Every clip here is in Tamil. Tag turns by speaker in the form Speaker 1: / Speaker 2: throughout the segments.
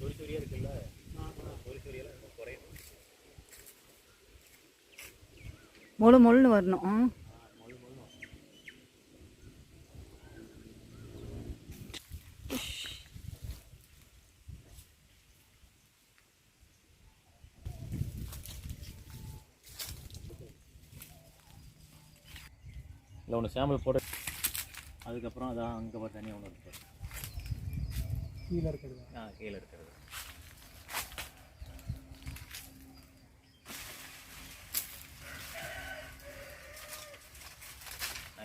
Speaker 1: ஒரு சூரியா இருக்குல்ல ஒரு சூரியெல்லாம் குறையணும் முழு முழுன்னு வரணும்.
Speaker 2: இல்லை ஒன்று சாம்பிள் போட்டு அதுக்கப்புறம் அதான் அங்கே பார்த்து தனியாக ஒன்று இருக்குது
Speaker 3: கீழே இருக்கிறது.
Speaker 2: ஆ கீழே இருக்கிறது.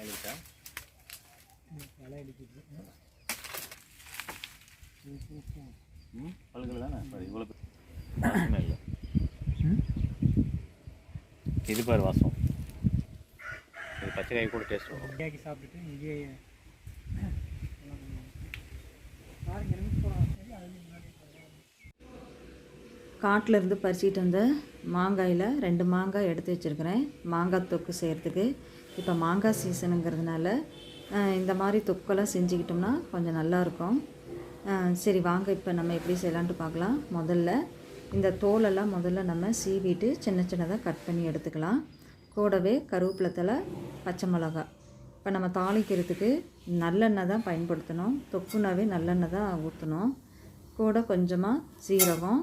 Speaker 2: இருக்கா
Speaker 3: இலை அடிக்குது.
Speaker 2: ம் பல்கள் தானே? இவ்வளோ இல்லை. இது பாரு வாசம். இது பச்சை காய் கூட டேஸ்ட் வரும்.
Speaker 3: சாப்பிட்டுட்டு இங்கேயே பாருங்க நிமிஷம் போகலாம் சரி அது முன்னாடி
Speaker 1: காட்டில் இருந்து பறிச்சிட்டு வந்த மாங்காயில் ரெண்டு மாங்காய் எடுத்து வச்சுருக்கிறேன். மாங்காய் தொக்கு செய்கிறதுக்கு இப்போ மாங்காய் சீசனுங்கிறதுனால இந்த மாதிரி தொக்கெல்லாம் செஞ்சுக்கிட்டோம்னா கொஞ்சம் நல்லாயிருக்கும் சரி வாங்க இப்போ நம்ம எப்படி செய்யலான்ட்டு பார்க்கலாம். முதல்ல இந்த தோலெல்லாம் முதல்ல நம்ம சீவிட்டு சின்ன சின்னதாக கட் பண்ணி எடுத்துக்கலாம். கூடவே கருவேப்பிலத்தில் பச்சை மிளகா இப்போ நம்ம தாளிக்கிறதுக்கு நல்லெண்ணெய் தான் பயன்படுத்தணும். தொக்குனாவே நல்லெண்ணெய் தான் ஊற்றணும். கூட கொஞ்சமாக சீரகம்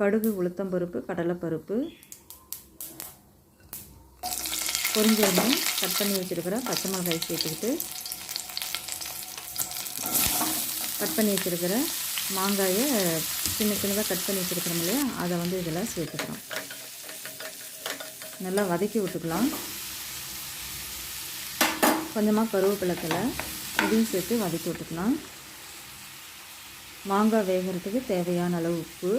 Speaker 1: கடுகு உளுத்தம்பருப்பு கடலைப்பருப்பு பொரிஞ்சோடனே கட் பண்ணி வச்சுருக்கிற பச்சை மிளகாய் சேர்த்துக்கிட்டு கட் பண்ணி வச்சுருக்கிற மாங்காயை சின்ன சின்னதாக கட் பண்ணி வச்சுருக்கிறோம் இல்லையா? அதை வந்து இதில் சேர்த்துக்கிறோம். நல்லா வதக்கி விட்டுக்கலாம். கொஞ்சமாக கருவேப்பிலத்தில் இதையும் சேர்த்து வதக்கி விட்டுக்கலாம். மாங்காய் வேகிறதுக்கு தேவையான அளவு உப்பு.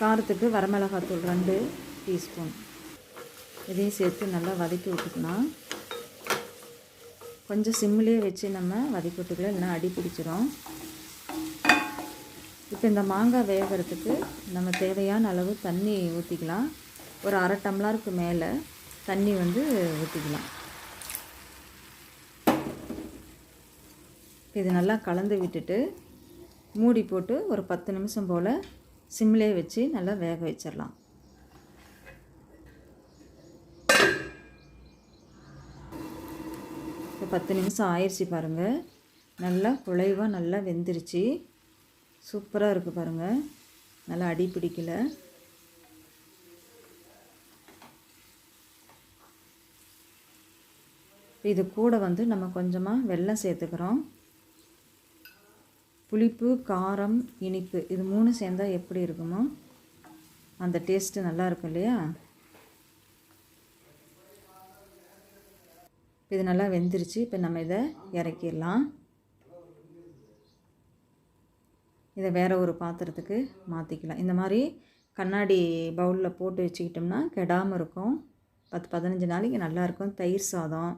Speaker 1: காரத்துக்கு வரமிளகாத்தூள் ரெண்டு டீஸ்பூன். இதையும் சேர்த்து நல்லா வதக்கி விட்டுக்கலாம் கொஞ்சம் சிம்மிலே வச்சு நம்ம வதக்கி விட்டுக்கலாம் இல்லைன்னா அடி பிடிச்சிரும். இப்போ இந்த மாங்காய் வேகிறதுக்கு நம்ம தேவையான அளவு தண்ணி ஊற்றிக்கலாம் ஒரு அரை டம்ளருக்கு மேலே தண்ணி வந்து ஊற்றிக்கலாம் இது நல்லா கலந்து விட்டுட்டு மூடி போட்டு ஒரு பத்து நிமிஷம் போல் சிம்லே வச்சு நல்லா வேக வச்சிடலாம். இப்போ பத்து நிமிஷம் ஆயிடுச்சு பாருங்கள் நல்லா குழைவாக நல்லா வெந்துருச்சு. சூப்பராக இருக்குது பாருங்கள் நல்லா அடி பிடிக்கல. இது கூட வந்து நம்ம கொஞ்சமாக வெள்ளம் சேர்த்துக்கிறோம். புளிப்பு காரம் இனிப்பு இது மூணு சேர்ந்தால் எப்படி இருக்குமோ அந்த டேஸ்ட்டு நல்லா இருக்கும் இல்லையா? இது நல்லா வெந்துருச்சு. இப்போ நம்ம இதை இறக்கிடலாம். இதை வேறு ஒரு பாத்திரத்துக்கு மாற்றிக்கலாம் இந்த மாதிரி கண்ணாடி பவுலில் போட்டு வச்சுக்கிட்டோம்னா கெடாமல் இருக்கும். பத்து பதினஞ்சு நாளைக்கு நல்லாயிருக்கும் தயிர் சாதம்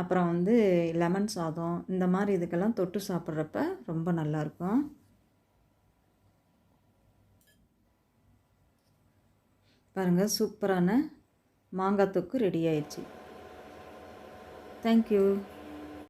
Speaker 1: அப்புறம் வந்து லெமன் சாதம் இந்த மாதிரி இதுக்கெல்லாம் தொட்டு சாப்பிட்றப்ப ரொம்ப நல்லாயிருக்கும். பாருங்கள் சூப்பரான மாங்காய் தொக்கு ரெடி ஆயிடுச்சு. தேங்க்யூ